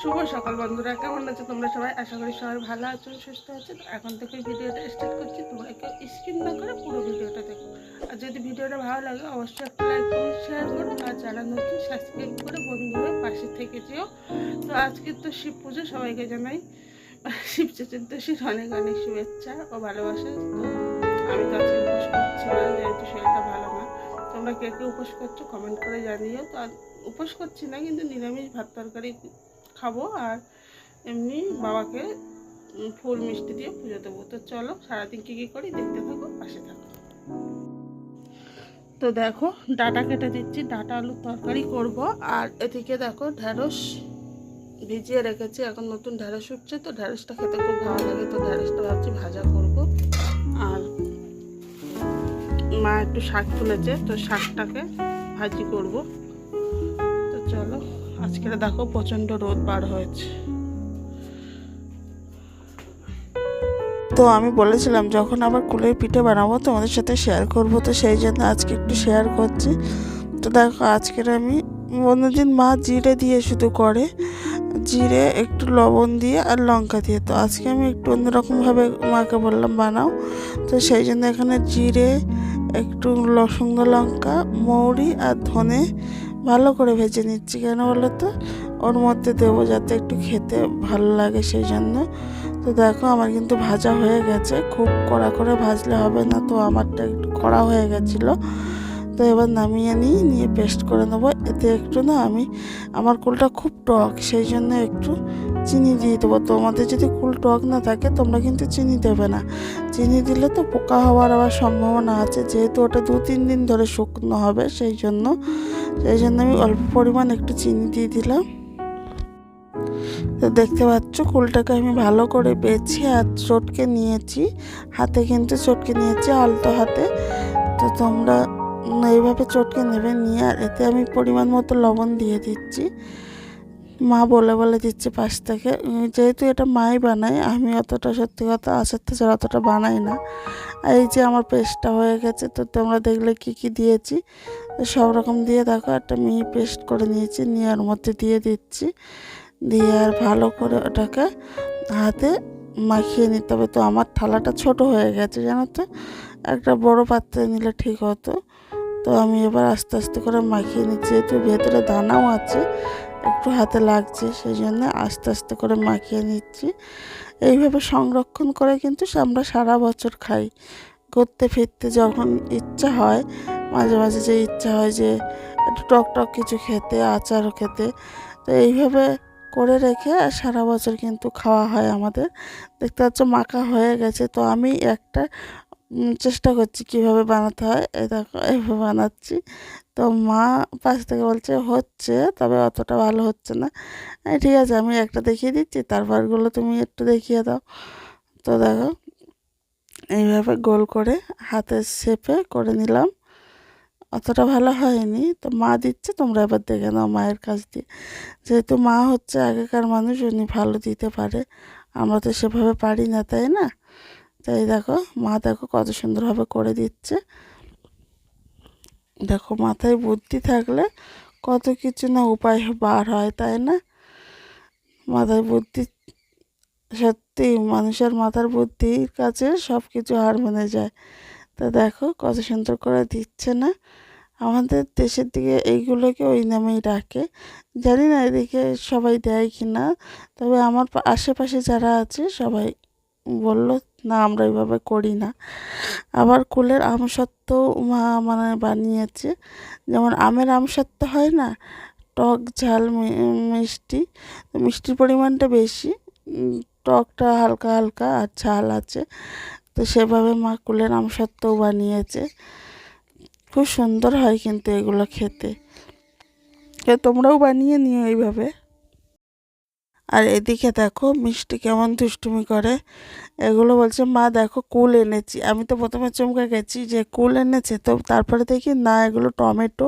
শুভ সকাল বন্ধুরা, কেমন আছো তোমরা সবাই? আশা করি সবাই ভালো আছো, সুস্থ আছো। এখন থেকে ভিডিওটা স্টার্ট করছি, তোমরা কেউ স্কিপ না করে পুরো ভিডিওটা দেখো। আর যদি ভিডিওটা ভালো লাগে, অবশ্যই একটা লাইক করো শেয়ার করো। আর যারা নতুন সাবস্ক্রাইব করে বন্ধু পাশে থেকে যেও। তো আজকে তো শিব পুজো, সবাইকে জানাই। শিব চতুর্দশীর অনেক অনেক শুভেচ্ছা ও ভালোবাসা। তো আমি তো আজকে উপোস করছি না, যেহেতু শরীরটা ভালো না। তোমরা কে কে উপোস করছ কমেন্ট করে জানিও। তো উপোস করছি না, কিন্তু নিরামিষ ভাত তরকারি খাব আর এমনি বাবাকে ফুল মিষ্টি দিয়ে পুজো দেবো। তো চলো সারাদিন কী কী করি দেখতে থাকো, পাশে থাকো। তো দেখো, ডাটা কেটে দিচ্ছি, ডাটা আলুর তরকারি করব। আর এদিকে দেখো ঢ্যাঁড়স ভিজিয়ে রেখেছি, এখন নতুন ঢ্যাঁড়স উঠছে, তো ঢ্যাঁড়সটা খেতে খুব ভালো লাগে, তো ঢ্যাঁড়সটা ভাবছি ভাজা করব। আর মা একটু শাক তুলেছে, তো শাকটাকে ভাজি করব। আজকে দেখো প্রচণ্ড রোদ বার হয়েছে। তো আমি বলেছিলাম, যখন আবার কুলের পিঠে বানাবো তোমাদের সাথে শেয়ার করব, তো সেই জন্য আজকে একটু শেয়ার করছি। তো দেখো, আজকের আমি অন্যদিন মা জিরে দিয়ে শুধু করে, জিরে একটু লবণ দিয়ে আর লঙ্কা দিয়ে। তো আজকে আমি একটু অন্যরকমভাবে মাকে বললাম, বানাও। তো সেই জন্য এখানে জিরে, একটু ল- শুকনো লঙ্কা, মৌরি আর ধনে ভালো করে ভেজে নিচ্ছি। কেন বলো তো? ওর মধ্যে দেবো যাতে একটু খেতে ভালো লাগে সেই জন্য তো দেখো, আমার কিন্তু ভাজা হয়ে গেছে। খুব কড়া করে ভাজলে হবে না তো আমারটা একটু কড়া হয়ে গেছিল। তো এবার নামিয়ে নিই নিয়ে পেস্ট করে নেব। এতে একটু না আমি, আমার কুলটা খুব টক সেই জন্য একটু চিনি দিয়ে দেবো। তোমাদের যদি কুল টক না থাকে, তোমরা কিন্তু চিনি দেবে না। চিনি দিলে তো পোকা হওয়ার আবার সম্ভাবনা আছে। যেহেতু ওটা দু তিন দিন ধরে শুকনো হবে, সেই জন্য সেই জন্য আমি অল্প পরিমাণ একটু চিনি দিয়ে দিলাম। তো দেখতে পাচ্ছ, কুলটাকে আমি ভালো করে বেছে আর চটকে নিয়েছি। হাতে কিন্তু চটকে নিয়েছি, আলতো হাতে। তো তোমরা এইভাবে চটকে নেবে নিয়ে, আর এতে আমি পরিমাণ মতো লবণ দিয়ে দিচ্ছি। মা বলে বলে দিচ্ছে পাশ থেকে। যেহেতু এটা মাই বানায়, আমি অতটা সত্যি কথা আসার থেকে অতটা বানাই না। এই যে আমার পেস্টটা হয়ে গেছে, তো তোমরা দেখলে কি কি দিয়েছি। সব রকম দিয়ে দেখো, একটা মিহি পেস্ট করে নিয়েছি, নিয়ে ওর মধ্যে দিয়ে দিচ্ছি। দিয়ে আর ভালো করে ওটাকে হাতে মাখিয়ে নিতে হবে। তো আমার থালাটা ছোট হয়ে গেছে, জানো তো? একটা বড় পাত্রে নিলে ঠিক হতো। তো আমি এবার আস্তে আস্তে করে মাখিয়ে নিচ্ছি একটু ভেতরে দানাও আছে, একটু হাতে লাগছে সেই জন্য আস্তে আস্তে করে মাখিয়ে নিচ্ছি। এইভাবে সংরক্ষণ করে কিন্তু আমরা সারা বছর খাই। ঘুরতে ফিরতে যখন ইচ্ছা হয়, মাঝে মাঝে যে ইচ্ছা হয় যে একটু টক টক কিছু খেতে, আচারও খেতে, তো এইভাবে করে রেখে সারা বছর কিন্তু খাওয়া হয় আমাদের। দেখতে পাচ্ছ মাখা হয়ে গেছে, তো আমি একটা চেষ্টা করছি কীভাবে বানাতে হয়। এই দেখো এইভাবে বানাচ্ছি। তো মা পাশ থেকে বলছে, হচ্ছে, তবে অতটা ভালো হচ্ছে না। ঠিক আছে, আমি একটা দেখিয়ে দিচ্ছি, তারপরগুলো তুমি একটু দেখিয়ে দাও। তো দেখো, এইভাবে গোল করে হাতের শেপে করে নিলাম। অতটা ভালো হয়নি। তো মা দিচ্ছে, তোমরা এবার দেখে নাও মায়ের কাছ দিয়ে। যেহেতু মা হচ্ছে আগেকার মানুষ, উনি ভালো দিতে পারে। আমরা তো সেভাবে পারি না, তাই না? তাই দেখো, মা দেখো কত সুন্দরভাবে করে দিচ্ছে। দেখো, মাথায় বুদ্ধি থাকলে কত কিছু না উপায় বার হয়, তাই না? মাথায় বুদ্ধি, সত্যি মানুষের মাথার বুদ্ধির কাছে সব কিছু হার মেনে যায়। তা দেখো, কত সুন্দর করে দিচ্ছে না? আমাদের দেশের দিকে এইগুলোকে ওই নামেই ডাকে। জানি না এদিকে সবাই দেয় কি না তবে আমার আশেপাশে যারা আছে সবাই বলল, না, আমরা এইভাবে করি না। আবার কুলের আমসত্ত্ব মা মানে বানিয়েছে, যেমন আমের আমসত্ত্ব হয় না, টক ঝাল মিষ্টি মিষ্টির পরিমাণটা বেশি টকটা হালকা হালকা আর ঝাল আছে, তো সেভাবে মা কুলের আমসত্ত্বও বানিয়েছে। খুব সুন্দর হয় কিন্তু এগুলো খেতে। তোমরাও বানিয়ে নিও এইভাবে। আর এদিকে দেখো মিষ্টি কেমন দুষ্টুমি করে। এগুলো বলছে, মা, দেখো কুল এনেছি। আমি তো প্রথমে চমকে গেছি যে কুল এনেছে, তো তারপরে দেখি, না, এগুলো টমেটো।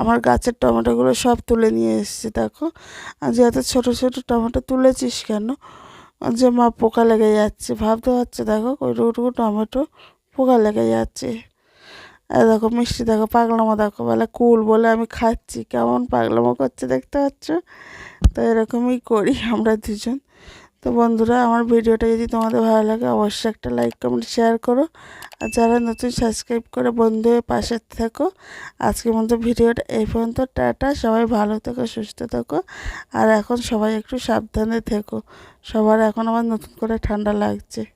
আমার গাছের টমেটোগুলো সব তুলে নিয়ে এসেছি, দেখো। আর যে এত ছোটো ছোটো টমেটো তুলেছিস কেন? যে মা পোকা লেগে যাচ্ছে, ভাবতে পারছে? দেখো, ওই ওইটুকু টমেটো পোকা লেগে যাচ্ছে। দেখো মিষ্টি, দেখো পাগলামো, দেখো বলে কুল বলে আমি খাচ্ছি। কেমন পাগলামো করছে দেখতে পাচ্ছ? তো এরকমই করি আমরা দুজন। তো বন্ধুরা, আমার ভিডিওটা যদি তোমাদের ভালো লাগে, অবশ্যই একটা লাইক কমেন্ট শেয়ার করো। আর যারা নতুন সাবস্ক্রাইব করে বন্ধু পাশে থেকো। আজকের মতো ভিডিওটা এই পর্যন্ত, টাটা, সবাই ভালো থেকো, সুস্থ থেকো। আর এখন সবাই একটু সাবধানে থেকো। সবার এখন আমার নতুন করে ঠান্ডা লাগছে।